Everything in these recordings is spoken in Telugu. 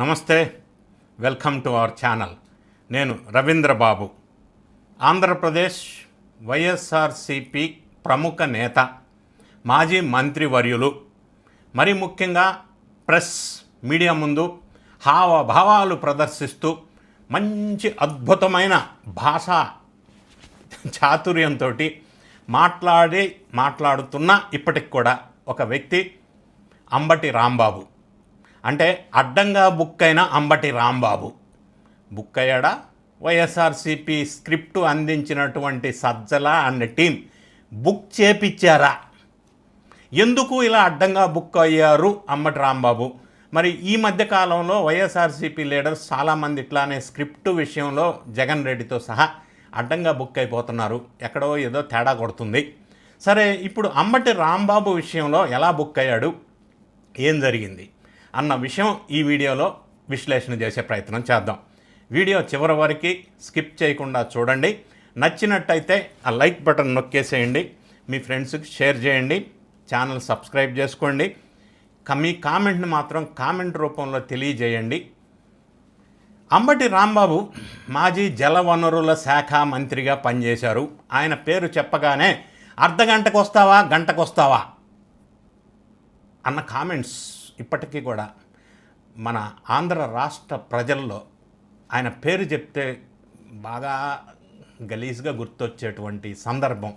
నమస్తే వెల్కమ్ టు అవర్ ఛానల్. నేను రవీంద్ర బాబు ఆంధ్రప్రదేశ్ వైఎస్ఆర్సిపి ప్రముఖ నేత మాజీ మంత్రివర్యులు మరి ముఖ్యంగా ప్రెస్ మీడియా ముందు హావభావాలు ప్రదర్శిస్తూ మంచి అద్భుతమైన భాషా చాతుర్యంతో మాట్లాడి మాట్లాడుతున్న ఇప్పటికి కూడా ఒక వ్యక్తి అంబటి రాంబాబు. అంటే అడ్డంగా బుక్ అయిన అంబటి రాంబాబు. బుక్ అయ్యాడా? వైఎస్ఆర్సిపి స్క్రిప్ట్ అందించినటువంటి సజ్జల అండ్ టీం బుక్ చేపిచ్చారా? ఎందుకు ఇలా అడ్డంగా బుక్ అయ్యారు అమ్మటి రాంబాబు? మరి ఈ మధ్య కాలంలో వైఎస్ఆర్సీపీ లీడర్స్ చాలామంది ఇట్లానే స్క్రిప్ట్ విషయంలో జగన్ రెడ్డితో సహా అడ్డంగా బుక్ అయిపోతున్నారు. ఎక్కడో ఏదో తేడా కొడుతుంది. సరే ఇప్పుడు అమ్మటి రాంబాబు విషయంలో ఎలా బుక్ అయ్యాడు? ఏం జరిగింది? అన్న విషయం ఈ వీడియోలో విశ్లేషణ చేసే ప్రయత్నం చేద్దాం. వీడియో చివరి వరకు స్కిప్ చేయకుండా చూడండి. నచ్చినట్టయితే ఆ లైక్ బటన్ నొక్కేసేయండి. మీ ఫ్రెండ్స్కి షేర్ చేయండి. ఛానల్ సబ్స్క్రైబ్ చేసుకోండి. క- మీ కామెంట్ని మాత్రం కామెంట్ రూపంలో తెలియజేయండి. అంబటి రాంబాబు మాజీ జలవనరుల శాఖ మంత్రిగా పనిచేశారు. ఆయన పేరు చెప్పగానే అర్ధ గంటకు వస్తావా గంటకు వస్తావా అన్న కామెంట్స్ ఇప్పటికీ కూడా మన ఆంధ్ర రాష్ట్ర ప్రజల్లో ఆయన పేరు చెప్తే బాగా గలీజ్గా గుర్తొచ్చేటువంటి సందర్భం.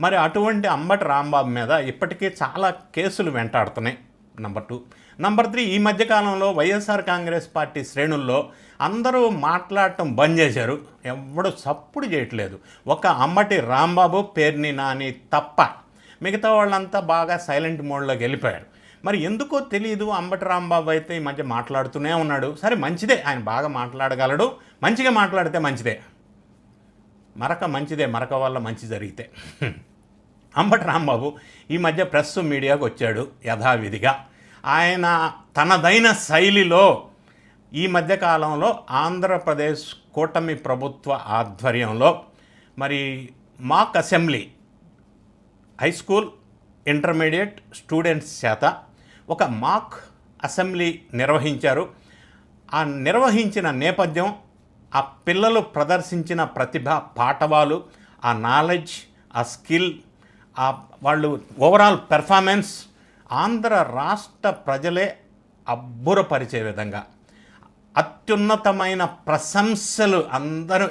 మరి అటువంటి అంబటి రాంబాబు మీద ఇప్పటికీ చాలా కేసులు వెంటాడుతున్నాయి. నంబర్ టూ నంబర్ త్రీ ఈ మధ్యకాలంలో వైఎస్ఆర్ కాంగ్రెస్ పార్టీ శ్రేణుల్లో అందరూ మాట్లాడటం బంద్ చేశారు. ఎవడు సప్పుడు చేయట్లేదు. ఒక అంబటి రాంబాబు పేర్ని నాని తప్ప మిగతా వాళ్ళంతా బాగా సైలెంట్ మోడ్లోకి వెళ్ళిపోయారు మరి ఎందుకో తెలియదు అంబటి రాంబాబు అయితే ఈ మధ్య మాట్లాడుతూనే ఉన్నాడు. సరే మంచిదే. ఆయన బాగా మాట్లాడగలడు. మంచిగా మాట్లాడితే మంచిదే. మరక మంచిదే మరక వల్ల మంచి జరిగితే. అంబటి రాంబాబు ఈ మధ్య ప్రెస్ మీడియాకు వచ్చాడు యథావిధిగా. ఆయన తనదైన శైలిలో ఈ మధ్యకాలంలో ఆంధ్రప్రదేశ్ కూటమి ప్రభుత్వ ఆధ్వర్యంలో మరి mock assembly high school intermediate students చేత ఒక మాక్ అసెంబ్లీ నిర్వహించారు. ఆ నిర్వహించిన నేపథ్యం ఆ పిల్లలు ప్రదర్శించిన ప్రతిభ పాఠవాలు ఆ నాలెడ్జ్ ఆ స్కిల్ ఆ వాళ్ళు ఓవరాల్ పెర్ఫార్మెన్స్ ఆంధ్ర రాష్ట్ర ప్రజలే అబ్బురపరిచే విధంగా. అత్యున్నతమైన ప్రశంసలు అందరూ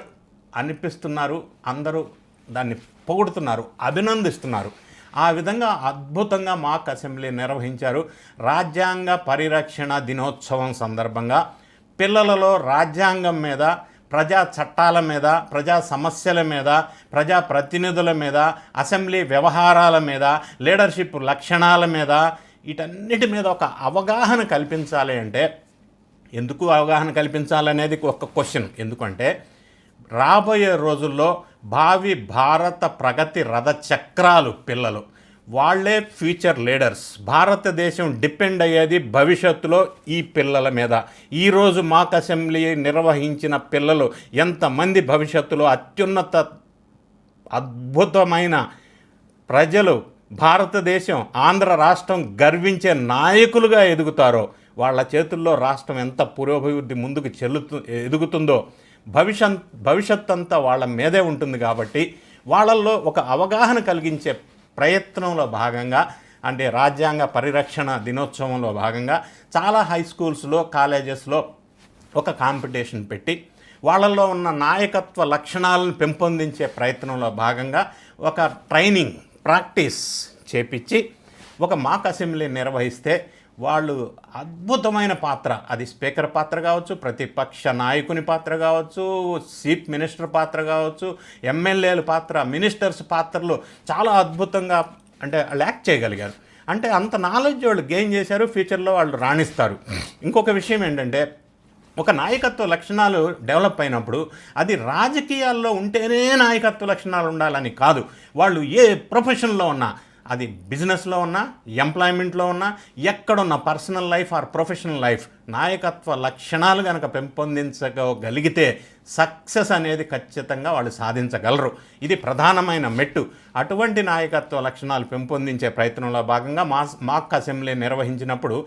అనిపిస్తున్నారు అందరూ దాన్ని పొగుడుతున్నారు అభినందిస్తున్నారు. ఆ విధంగా అద్భుతంగా మాక్ అసెంబ్లీ నిర్వహించారు. రాజ్యాంగ పరిరక్షణ దినోత్సవం సందర్భంగా పిల్లలలో రాజ్యాంగం మీద ప్రజా చట్టాల మీద ప్రజా సమస్యల మీద ప్రజా ప్రతినిధుల మీద అసెంబ్లీ వ్యవహారాల మీద లీడర్షిప్ లక్షణాల మీద వీటన్నిటి మీద ఒక అవగాహన కల్పించాలి అంటే ఎందుకు అవగాహన కల్పించాలనేది ఒక క్వశ్చన్. ఎందుకంటే రాబోయే రోజుల్లో భావి భారత ప్రగతి రథ చక్రాలు పిల్లలు. వాళ్ళే ఫ్యూచర్ లీడర్స్. భారతదేశం డిపెండ్ అయ్యేది భవిష్యత్తులో ఈ పిల్లల మీద. ఈరోజు మాక్ అసెంబ్లీ నిర్వహించిన పిల్లలు ఎంతమంది భవిష్యత్తులో అత్యున్నత అద్భుతమైన ప్రజలు భారతదేశం ఆంధ్ర రాష్ట్రం గర్వించే నాయకులుగా ఎదుగుతారో వాళ్ళ చేతుల్లో రాష్ట్రం ఎంత పురోభివృద్ధి ముందుకు చెల్లుతు ఎదుగుతుందో భవిష్యత్ భవిష్యత్ అంతా వాళ్ళ మీదే ఉంటుంది కాబట్టి వాళ్ళల్లో ఒక అవగాహన కలిగించే ప్రయత్నంలో భాగంగా అంటే రాజ్యాంగ పరిరక్షణ దినోత్సవంలో భాగంగా చాలా హై స్కూల్స్లో కాలేజెస్లో ఒక కాంపిటీషన్ పెట్టి వాళ్ళల్లో ఉన్న నాయకత్వ లక్షణాలను పెంపొందించే ప్రయత్నంలో భాగంగా ఒక ట్రైనింగ్ ప్రాక్టీస్ చేపించి ఒక మాక్ అసెంబ్లీ నిర్వహిస్తే వాళ్ళు అద్భుతమైన పాత్ర. అది స్పీకర్ పాత్ర కావచ్చు ప్రతిపక్ష నాయకుని పాత్ర కావచ్చు చీఫ్ మినిస్టర్ పాత్ర కావచ్చు ఎమ్మెల్యేల పాత్ర మినిస్టర్స్ పాత్రలు చాలా అద్భుతంగా అంటే వాళ్ళు యాక్ట్ చేయగలిగారు. అంటే అంత నాలెడ్జ్ వాళ్ళు గెయిన్ చేశారు ఫ్యూచర్లో వాళ్ళు రాణిస్తారు. ఇంకొక విషయం ఏంటంటే ఒక నాయకత్వ లక్షణాలు డెవలప్ అయినప్పుడు అది రాజకీయాల్లో ఉంటేనే నాయకత్వ లక్షణాలు ఉండాలని కాదు. వాళ్ళు ఏ ప్రొఫెషన్లో ఉన్నా అది బిజినెస్లో ఉన్నా ఎంప్లాయ్మెంట్లో ఉన్నా ఎక్కడున్న personal life or professional life నాయకత్వ లక్షణాలు కనుక పెంపొందించగలిగితే సక్సెస్ అనేది ఖచ్చితంగా వాళ్ళు సాధించగలరు. ఇది ప్రధానమైన మెట్టు. అటువంటి నాయకత్వ లక్షణాలు పెంపొందించే ప్రయత్నంలో భాగంగా మా మాక్ అసెంబ్లీ నిర్వహించినప్పుడు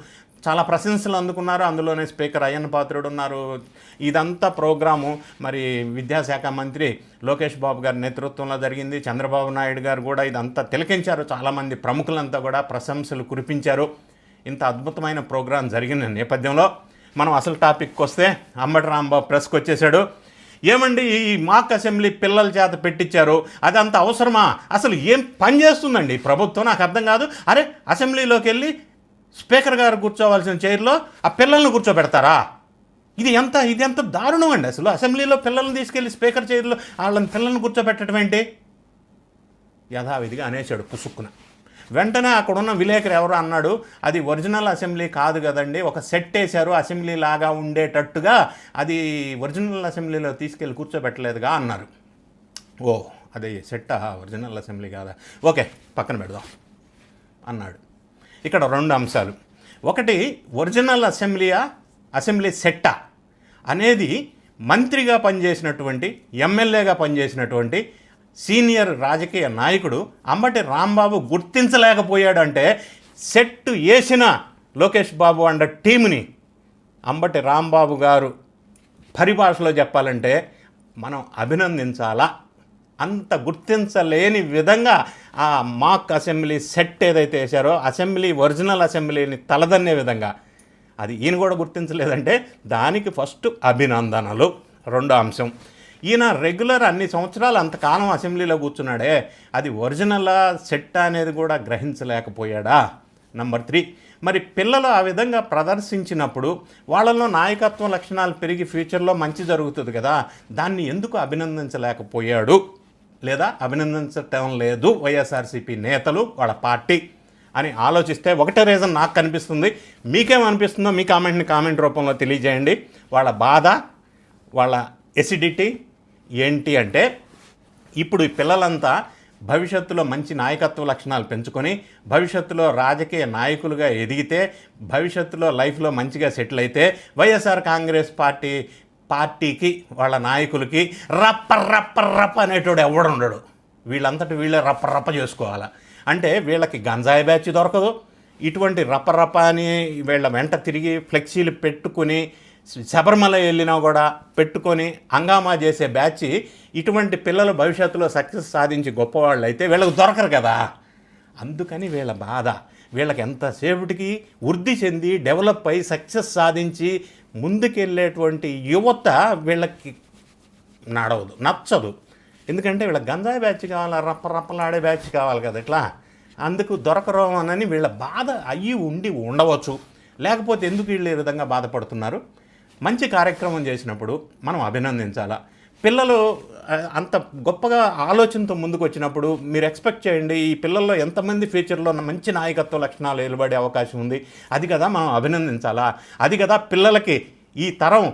చాలా ప్రశంసలు అందుకున్నారు. అందులోనే స్పీకర్ అయ్యన్న పాత్రుడు ఉన్నారు. ఇదంతా ప్రోగ్రాము. మరి విద్యాశాఖ మంత్రి లోకేష్ బాబు గారి నేతృత్వంలో జరిగింది. చంద్రబాబు నాయుడు గారు కూడా ఇదంతా తిలకించారు. చాలామంది ప్రముఖులంతా కూడా ప్రశంసలు కురిపించారు. ఇంత అద్భుతమైన ప్రోగ్రాం జరిగిన నేపథ్యంలో మనం అసలు టాపిక్కి వస్తే అంబటి రాంబాబు ప్రెస్కి వచ్చేసాడు ఏమండి ఈ మాక్ అసెంబ్లీ పిల్లల చేత పెట్టించారు. అది అంత అవసరమా? అసలు ఏం పని చేస్తుందండి? ప్రభుత్వం నాకు అర్థం కాదు. అరే అసెంబ్లీలోకి వెళ్ళి స్పీకర్ గారు కూర్చోవలసిన చైర్లో ఆ పిల్లల్ని కూర్చోబెడతారా? ఇది ఎంత ఇది ఎంత దారుణం అండి అసలు. అసెంబ్లీలో పిల్లల్ని తీసుకెళ్ళి స్పీకర్ చైర్లో వాళ్ళని పిల్లల్ని కూర్చోబెట్టడం ఏంటి? యథావిధిగా అనేసాడు పుసుక్కున. వెంటనే అక్కడున్న విలేకరు ఎవరు అన్నాడు అది ఒరిజినల్ అసెంబ్లీ కాదు కదండి ఒక సెట్ వేశారు అసెంబ్లీ లాగా ఉండేటట్టుగా అది ఒరిజినల్ అసెంబ్లీలో తీసుకెళ్ళి కూర్చోబెట్టలేదుగా అన్నారు. ఓ అది సెట్టా? ఒరిజినల్ అసెంబ్లీ కాదా? ఓకే పక్కన పెడదాం అన్నాడు. ఇక్కడ రెండు అంశాలు. ఒకటి ఒరిజినల్ అసెంబ్లీయా అసెంబ్లీ సెట్టా? అనేది మంత్రిగా పనిచేసినటువంటి ఎమ్మెల్యేగా పనిచేసినటువంటి సీనియర్ రాజకీయ నాయకుడు అంబటి రాంబాబు గుర్తించలేకపోయాడంటే సెట్ వేసిన లోకేష్ బాబు అండ టీంని అంబటి రాంబాబు గారు పరిభాషలో చెప్పాలంటే మనం అభినందించాలా? అంత గుర్తించలేని విధంగా ఆ మాక్ అసెంబ్లీ సెట్ ఏదైతే వేశారో అసెంబ్లీ ఒరిజినల్ అసెంబ్లీని తలదన్నే విధంగా. అది ఈయన కూడా గుర్తించలేదంటే దానికి ఫస్ట్ అభినందనలు. రెండో అంశం ఈయన రెగ్యులర్ అన్ని సంవత్సరాలు అంతకాలం అసెంబ్లీలో కూర్చున్నాడే. అది ఒరిజినలా సెట్ అనేది కూడా గ్రహించలేకపోయాడా? నంబర్ త్రీ మరి పిల్లలు ఆ విధంగా ప్రదర్శించినప్పుడు వాళ్ళలో నాయకత్వ లక్షణాలు పెరిగి ఫ్యూచర్లో మంచి జరుగుతుంది కదా దాన్ని ఎందుకు అభినందించలేకపోయాడు? లేదా అభినందించటం లేదు వైఎస్ఆర్సీపీ నేతలు వాళ్ళ పార్టీ అని ఆలోచిస్తే ఒకటే రీజన్ నాకు కనిపిస్తుంది. మీకేమనిపిస్తుందో మీ కామెంట్ని కామెంట్ రూపంలో తెలియజేయండి. వాళ్ళ బాధ వాళ్ళ ఎసిడిటీ ఏంటి అంటే ఇప్పుడు ఈ పిల్లలంతా భవిష్యత్తులో మంచి నాయకత్వ లక్షణాలు పెంచుకొని భవిష్యత్తులో రాజకీయ నాయకులుగా ఎదిగితే భవిష్యత్తులో లైఫ్లో మంచిగా సెటిల్ అయితే వైఎస్ఆర్ కాంగ్రెస్ పార్టీ పార్టీకి వాళ్ళ నాయకులకి రప్ప రప్ప రప్ప అనేటోడు ఎవడు ఉండడు. వీళ్ళంతటి వీళ్ళే రప్ప రప్ప చేసుకోవాలా. అంటే వీళ్ళకి గంజాయి బ్యాచ్ దొరకదు. ఇటువంటి రపరప అని వీళ్ళ వెంట తిరిగి ఫ్లెక్సీలు పెట్టుకుని శబరిమల వెళ్ళినా కూడా పెట్టుకొని హంగామా చేసే బ్యాచ్ ఇటువంటి పిల్లలు భవిష్యత్తులో సక్సెస్ సాధించి గొప్పవాళ్ళు అయితే వీళ్ళకి దొరకరు కదా. అందుకని వీళ్ళ బాధ. వీళ్ళకి ఎంతసేపటికి వృద్ధి చెంది డెవలప్ అయి సక్సెస్ సాధించి ముందుకెళ్ళేటువంటి యువత వీళ్ళకి నడవదు నచ్చదు. ఎందుకంటే వీళ్ళ గంజాయి బ్యాచ్ కావాలి రప్ప రప్పలాడే బ్యాచ్ కావాలి కదా ఇట్లా. అందుకు దొరకరు అని వీళ్ళ బాధ అయ్యి ఉండి ఉండవచ్చు. లేకపోతే ఎందుకు వీళ్ళు ఈ విధంగా బాధపడుతున్నారు? మంచి కార్యక్రమం చేసినప్పుడు మనం అభినందించాలా? పిల్లలు అంత గొప్పగా ఆలోచనతో ముందుకు వచ్చినప్పుడు మీరు ఎక్స్పెక్ట్ చేయండి ఈ పిల్లల్లో ఎంతమంది ఫ్యూచర్లో మంచి నాయకత్వ లక్షణాలు వెలువడే అవకాశం ఉంది. అది కదా మనం అభినందించాలా? అది కదా పిల్లలకి ఈ తరం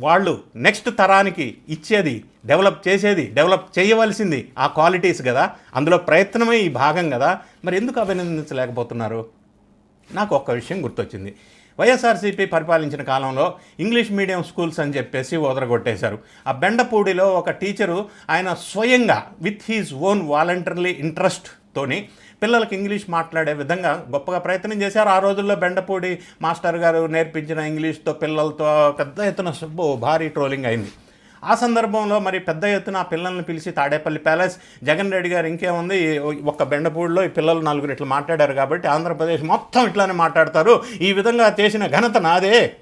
వాళ్ళు నెక్స్ట్ తరానికి ఇచ్చేది డెవలప్ చేసేది డెవలప్ చేయవలసింది ఆ క్వాలిటీస్ కదా. అందులో ప్రయత్నమే ఈ భాగం కదా. మరి ఎందుకు అభినందించలేకపోతున్నారు? నాకు ఒక్క విషయం గుర్తొచ్చింది. వైఎస్ఆర్సీపీ పరిపాలించిన కాలంలో ఇంగ్లీష్ మీడియం స్కూల్స్ అని చెప్పేసి వదరగొట్టేశారు ఆ బెండపూడిలో ఒక టీచరు ఆయన స్వయంగా with his own voluntary interest తోని పిల్లలకి ఇంగ్లీష్ మాట్లాడే విధంగా గొప్పగా ప్రయత్నం చేశారు. ఆ రోజుల్లో బెండపూడి మాస్టర్ గారు నేర్పించిన ఇంగ్లీష్తో పిల్లలతో పెద్ద ఎత్తున భారీ ట్రోలింగ్ అయింది. ఆ సందర్భంలో మరి పెద్ద ఎత్తున ఆ పిల్లల్ని పిలిచి తాడేపల్లి ప్యాలెస్ జగన్ రెడ్డి గారు ఇంకేముంది? ఒక్క బెండపూడిలో ఈ పిల్లలు నలుగురు ఇట్లా మాట్లాడారు కాబట్టి ఆంధ్రప్రదేశ్ మొత్తం ఇట్లానే మాట్లాడతారు. ఈ విధంగా చేసిన ఘనత నాదే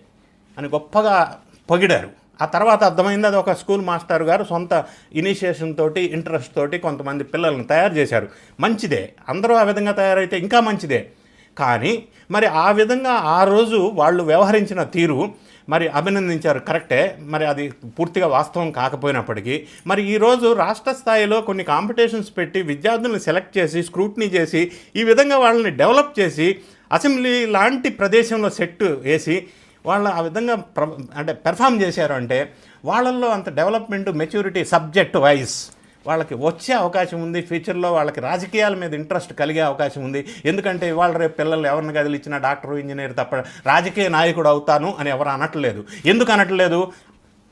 అని గొప్పగా పొగిడారు. ఆ తర్వాత అర్థమైంది అది ఒక స్కూల్ మాస్టర్ గారు సొంత ఇనిషియేషన్ తోటి ఇంట్రెస్ట్ తోటి కొంతమంది పిల్లల్ని తయారు చేశారు. మంచిదే. అందరూ ఆ విధంగా తయారైతే ఇంకా మంచిదే. కానీ మరి ఆ విధంగా ఆ రోజు వాళ్ళు వ్యవహరించిన తీరు మరి అభినందించారు. కరెక్టే. మరి అది పూర్తిగా వాస్తవం కాకపోయినప్పటికీ మరి ఈరోజు రాష్ట్ర స్థాయిలో కొన్ని కాంపిటీషన్స్ పెట్టి విద్యార్థులను సెలెక్ట్ చేసి స్క్రూట్నీ చేసి ఈ విధంగా వాళ్ళని డెవలప్ చేసి అసెంబ్లీ లాంటి ప్రదేశంలో సెట్ వేసి వాళ్ళు ఆ విధంగా ప్ర అంటే పెర్ఫామ్ చేశారు అంటే వాళ్ళల్లో అంత డెవలప్మెంట్ మెచ్యూరిటీ సబ్జెక్ట్ వైజ్ వాళ్ళకి వచ్చే అవకాశం ఉంది ఫ్యూచర్లో వాళ్ళకి రాజకీయాల మీద ఇంట్రెస్ట్ కలిగే అవకాశం ఉంది. ఎందుకంటే ఇవాళ రేపు పిల్లలు ఎవరిని కదిలిచ్చినా డాక్టర్ ఇంజనీర్ తప్ప రాజకీయ నాయకుడు అవుతాను అని ఎవరు అనట్లేదు. ఎందుకు అనట్లేదు?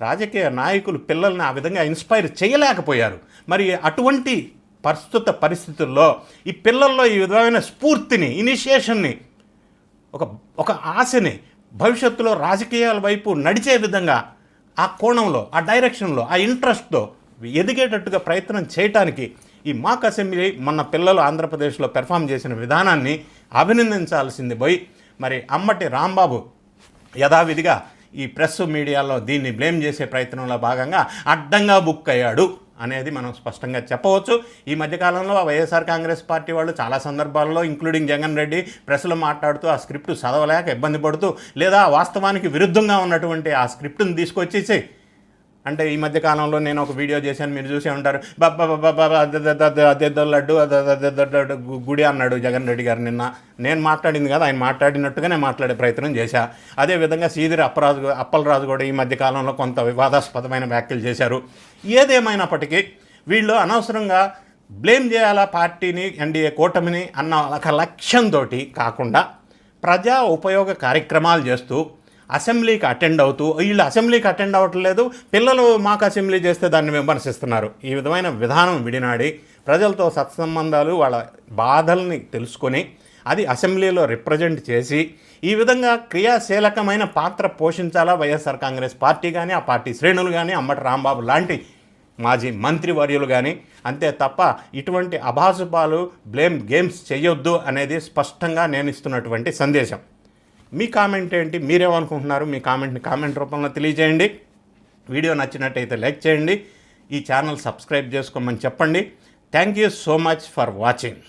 రాజకీయ నాయకులు పిల్లల్ని ఆ విధంగా ఇన్స్పైర్ చేయలేకపోయారు. మరి అటువంటి ప్రస్తుత పరిస్థితుల్లో ఈ పిల్లల్లో ఈ విధమైన స్ఫూర్తిని ఇనిషియేషన్ని ఒక ఒక ఆశని భవిష్యత్తులో రాజకీయాల వైపు నడిచే విధంగా ఆ కోణంలో ఆ డైరెక్షన్లో ఆ ఇంట్రెస్ట్తో ఎదిగేటట్టుగా ప్రయత్నం చేయటానికి ఈ మాక్ అసెంబ్లీ మన పిల్లలు ఆంధ్రప్రదేశ్లో పెర్ఫామ్ చేసిన విధానాన్ని అభినందించాల్సింది పోయి మరి అమ్మటి రాంబాబు యథావిధిగా ఈ ప్రెస్ మీడియాలో దీన్ని బ్లేమ్ చేసే ప్రయత్నంలో భాగంగా అడ్డంగా బుక్ అయ్యాడు అనేది మనం స్పష్టంగా చెప్పవచ్చు. ఈ మధ్యకాలంలో వైఎస్ఆర్ కాంగ్రెస్ పార్టీ వాళ్ళు చాలా సందర్భాల్లో ఇంక్లూడింగ్ జగన్ రెడ్డి ప్రెస్లో మాట్లాడుతూ ఆ స్క్రిప్ట్ చదవలేక ఇబ్బంది పడుతూ లేదా వాస్తవానికి విరుద్ధంగా ఉన్నటువంటి ఆ స్క్రిప్ట్ని తీసుకొచ్చేసి అంటే ఈ మధ్య కాలంలో నేను ఒక వీడియో చేశాను మీరు చూసే ఉంటారు. బాబా లడ్డు గుడి అన్నాడు జగన్ రెడ్డి గారు నిన్న. నేను మాట్లాడింది కదా ఆయన మాట్లాడినట్టుగానే మాట్లాడే ప్రయత్నం చేశా. అదేవిధంగా సీదిరి అప్పరాజు అప్పలరాజు కూడా ఈ మధ్య కాలంలో కొంత వివాదాస్పదమైన వ్యాఖ్యలు చేశారు. ఏదేమైనప్పటికీ వీళ్ళు అనవసరంగా బ్లేమ్ చేయాలా పార్టీని ఎన్డీఏ కూటమిని అన్న ఒక లక్ష్యంతో కాకుండా ప్రజా ఉపయోగ కార్యక్రమాలు చేస్తూ అసెంబ్లీకి అటెండ్ అవుతూ వీళ్ళు అసెంబ్లీకి అటెండ్ అవ్వట్లేదు పిల్లలు మాకు అసెంబ్లీ చేస్తే దాన్ని విమర్శిస్తున్నారు. ఈ విధమైన విధానం విడినాడి ప్రజలతో సత్సంబంధాలు వాళ్ళ బాధల్ని తెలుసుకొని అది అసెంబ్లీలో రిప్రజెంట్ చేసి ఈ విధంగా క్రియాశీలకమైన పాత్ర పోషించాలా వైఎస్ఆర్ కాంగ్రెస్ పార్టీ కానీ ఆ పార్టీ శ్రేణులు కానీ అమ్మటి రాంబాబు లాంటి మాజీ మంత్రివర్యులు కానీ అంతే తప్ప ఇటువంటి అభాసుపాలు బ్లేమ్ గేమ్స్ చేయొద్దు అనేది స్పష్టంగా నేను ఇస్తున్నటువంటి సందేశం. మీ కామెంట్ ఏంటి? మీరేమనుకుంటున్నారు? మీ కామెంట్ని కామెంట్ రూపంలో తెలియజేయండి. వీడియో నచ్చినట్టయితే లైక్ చేయండి. ఈ ఛానల్ సబ్స్క్రైబ్ చేసుకోమని చెప్పండి. Thank you so much for watching